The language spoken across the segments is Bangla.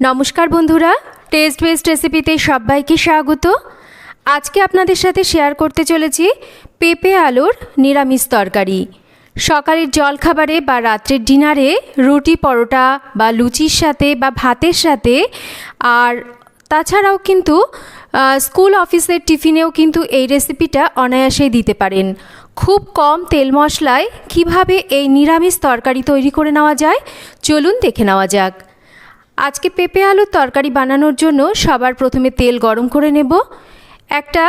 নমস্কার বন্ধুরা টেস্ট বেস্ট রেসিপিতে সবাইকে স্বাগত। আজকে আপনাদের সাথে শেয়ার করতে চলেছি পেঁপে আলুর নিরামিষ তরকারি। সকালের জলখাবারে বা রাত্রের ডিনারে রুটি পরোটা বা লুচির সাথে বা ভাতের সাথে, আর তাছাড়াও কিন্তু স্কুল অফিসের টিফিনেও কিন্তু এই রেসিপিটা অনায়াসেই দিতে পারেন। খুব কম তেল মশলায় কীভাবে এই নিরামিষ তরকারি তৈরি করে নেওয়া যায়, চলুন দেখে নেওয়া যাক। আজকে পেঁপে আলুর তরকারি বানানোর জন্য সবার প্রথমে তেল গরম করে নেব। একটা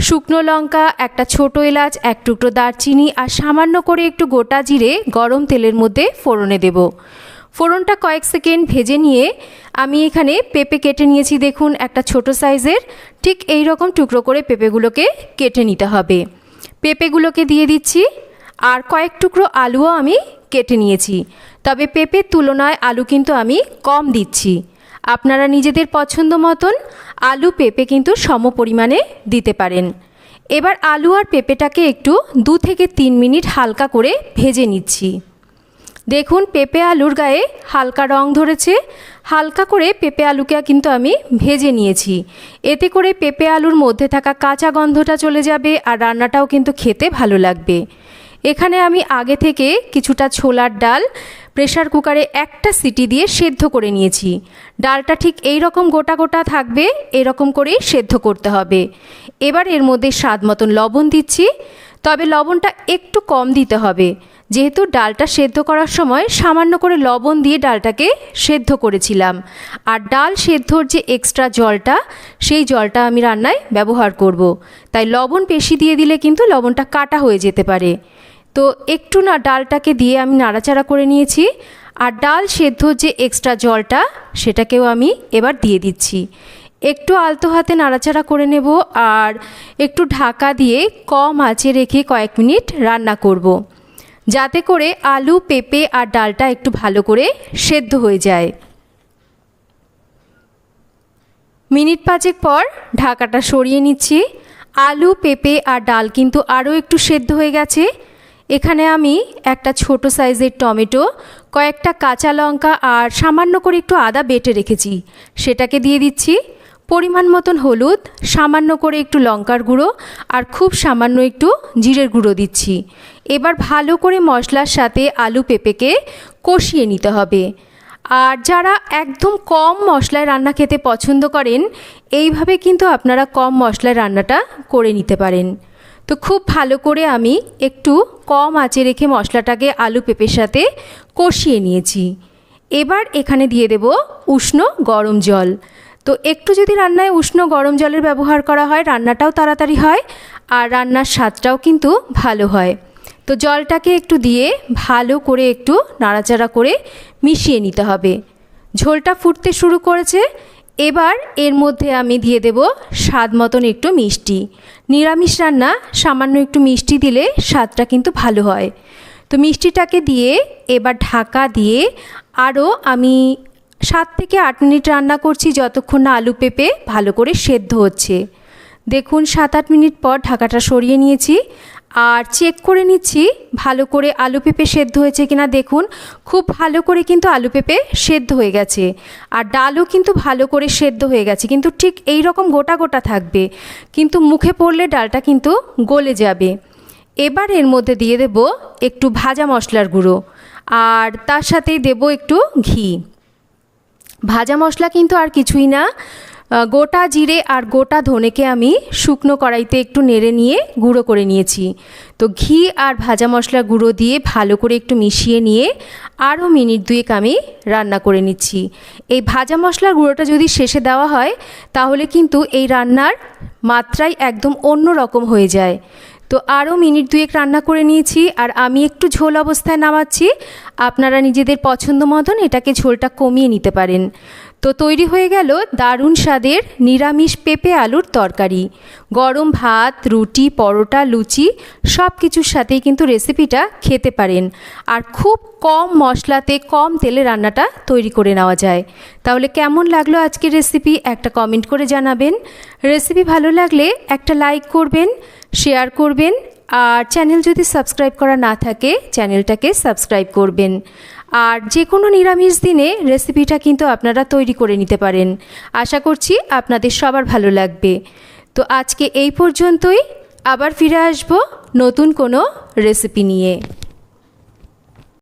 শুকনো লঙ্কা, একটা ছোট এলাচ, এক টুকরো দারচিনি আর সামান্য করে একটু গোটা জিরে গরম তেলের মধ্যে ফোড়নে দেব। ফোড়নটা কয়েক সেকেন্ড ভেজে নিয়ে আমি এখানে পেঁপে কেটে নিয়েছি দেখুন, একটা ছোট সাইজের। ঠিক এই রকম টুকরো করে পেঁপেগুলোকে কেটে নিতে হবে। পেঁপেগুলোকে দিয়ে দিচ্ছি। আর কয়েক টুকরো আলুও আমি কেটে নিয়েছি। তবে পেঁপের তুলনায় আলু কিন্তু আমি কম দিচ্ছি। আপনারা নিজেদের পছন্দ মতন আলু পেঁপে কিন্তু সম পরিমাণে দিতে পারেন। এবার আলু আর পেঁপেটাকে একটু দু থেকে তিন মিনিট হালকা করে ভেজে নিচ্ছি। দেখুন, পেঁপে আলুর গায়ে হালকা রং ধরেছে। হালকা করে পেঁপে আলুকে কিন্তু আমি ভেজে নিয়েছি। এতে করে পেঁপে আলুর মধ্যে থাকা কাঁচা গন্ধটা চলে যাবে আর রান্নাটাও কিন্তু খেতে ভালো লাগবে। এখানে আমি আগে থেকে কিছুটা ছোলার ডাল প্রেশার কুকারে একটা সিটি দিয়ে সেদ্ধ করে নিয়েছি। ডালটা ঠিক এই রকম গোটা গোটা থাকবে, এরকম করেই সেদ্ধ করতে হবে। এবার এর মধ্যে স্বাদ মতন লবণ দিচ্ছি, তবে লবণটা একটু কম দিতে হবে। যেহেতু ডালটা সেদ্ধ করার সময় সামান্য করে লবণ দিয়ে ডালটাকে সেদ্ধ করেছিলাম। আর ডাল সেদ্ধর যে এক্সট্রা জলটা, সেই জলটা আমি রান্নায় ব্যবহার করব। তাই লবণ বেশি দিয়ে দিলে কিন্তু লবণটা কাটা হয়ে যেতে পারে। তো একটু না ডালটাকে দিয়ে আমি নাড়াচাড়া করে নিয়েছি। আর ডাল সেদ্ধর যে এক্সট্রা জলটা, সেটাকেও আমি এবার দিয়ে দিচ্ছি। একটু আলতো হাতে নাড়াচাড়া করে নেব আর একটু ঢাকা দিয়ে কম আঁচে রেখে কয়েক মিনিট রান্না করব। যাতে করে আলু, পেঁপে আর ডালটা একটু ভালো করে সেদ্ধ হয়ে যায়। মিনিট পাঁচেক পর ঢাকাটা সরিয়ে নিচ্ছি। আলু, পেঁপে আর ডাল কিন্তু আরও একটু সেদ্ধ হয়ে গেছে। এখানে আমি একটা ছোট সাইজের টমেটো, কয়েকটা কাঁচা লঙ্কা আর সামান্য করে একটু আদা বেটে রেখেছি। সেটাকে দিয়ে দিচ্ছি। পরিমাণ মতন হলুদ, সামান্য করে একটু লঙ্কার গুঁড়ো আর খুব সামান্য একটু জিরের গুঁড়ো দিচ্ছি। এবার ভালো করে মশলার সাথে আলু পেঁপেকে কষিয়ে নিতে হবে। আর যারা একদম কম মশলায় রান্না খেতে পছন্দ করেন, এইভাবে কিন্তু আপনারা কম মশলায় রান্নাটা করে নিতে পারেন। তো খুব ভালো করে আমি একটু কম আঁচে রেখে মশলাটাকে আলু পেঁপের সাথে কষিয়ে নিয়েছি। এবার এখানে দিয়ে দেব উষ্ণ গরম জল। তো একটু যদি রান্নায় উষ্ণ গরম জলের ব্যবহার করা হয়, রান্নাটাও তাড়াতাড়ি হয় আর রান্নার স্বাদটাও কিন্তু ভালো হয়। তো জলটাকে একটু দিয়ে ভালো করে একটু নাড়াচাড়া করে মিশিয়ে নিতে হবে। ঝোলটা ফুটতে শুরু করেছে। এবার এর মধ্যে আমি দিয়ে দেব স্বাদ মতন একটু মিষ্টি। নিরামিষ রান্না সামান্য একটু মিষ্টি দিলে স্বাদটা কিন্তু ভালো হয়। তো মিষ্টিটাকে দিয়ে এবার ঢাকা দিয়ে আরও আমি সাত থেকে আট মিনিট রান্না করছি যতক্ষণ না আলু পেঁপে ভালো করে সেদ্ধ হচ্ছে। দেখুন সাত আট মিনিট পর ঢাকাটা সরিয়ে নিয়েছি। আর চেক করে নিচ্ছি, ভালো করে আলু পেঁপে সেদ্ধ হয়েছে কিনা দেখুন। খুব ভালো করে কিন্তু আলু পেঁপে সেদ্ধ হয়ে গেছে। আর ডালও কিন্তু ভালো করে সেদ্ধ হয়ে গেছে, কিন্তু ঠিক এই রকম গোটা গোটা থাকবে। কিন্তু মুখে পড়লে ডালটা কিন্তু গলে যাবে। এবার এর মধ্যে দিয়ে দেব একটু ভাজা মশলার গুঁড়ো, আর তার সাথেই দেব একটু ঘি। ভাজা মশলা কিন্তু আর কিছুই না। গোটা জিরে আর গোটা ধনেকে আমি শুকনো কড়াইতে একটু নেড়ে নিয়ে গুঁড়ো করে নিয়েছি। তো ঘি আর ভাজা মশলা গুঁড়ো দিয়ে ভালো করে একটু মিশিয়ে নিয়ে আরও মিনিট দুয়েক আমি রান্না করে নিচ্ছি। এই ভাজা মশলার গুঁড়োটা যদি শেষে দেওয়া হয়, তাহলে কিন্তু এই রান্নার মাত্রাই একদম অন্য রকম হয়ে যায়। তো আরও মিনিট দুয়েক রান্না করে নিয়েছি আর আমি একটু ঝোল অবস্থায় নামাচ্ছি। আপনারা নিজেদের পছন্দ মতন এটাকে ঝোলটা কমিয়ে নিতে পারেন। তো তৈরি হয়ে গেল দারুণ স্বাদের নিরামিষ পেঁপে আলুর তরকারি। গরম ভাত, রুটি, পরোটা, লুচি সব কিছুর সাথেই কিন্তু রেসিপিটা খেতে পারেন। আর খুব কম মশলাতে কম তেলে রান্নাটা তৈরি করে নেওয়া যায়। তাহলে কেমন লাগল আজকের রেসিপি? একটা কমেন্ট করে জানাবেন। রেসিপি ভালো লাগলে একটা লাইক করবেন, শেয়ার করবেন, আর চ্যানেল যদি সাবস্ক্রাইব করা না থাকে, চ্যানেলটাকে সাবস্ক্রাইব করবেন। আর যে কোনো নিরামিষ দিনে রেসিপিটা কিন্তু আপনারা তৈরি করে নিতে পারেন। আশা করছি আপনাদের সবার ভালো লাগবে। তো আজকে এই পর্যন্তই। আবার ফিরে আসব নতুন কোনো রেসিপি নিয়ে।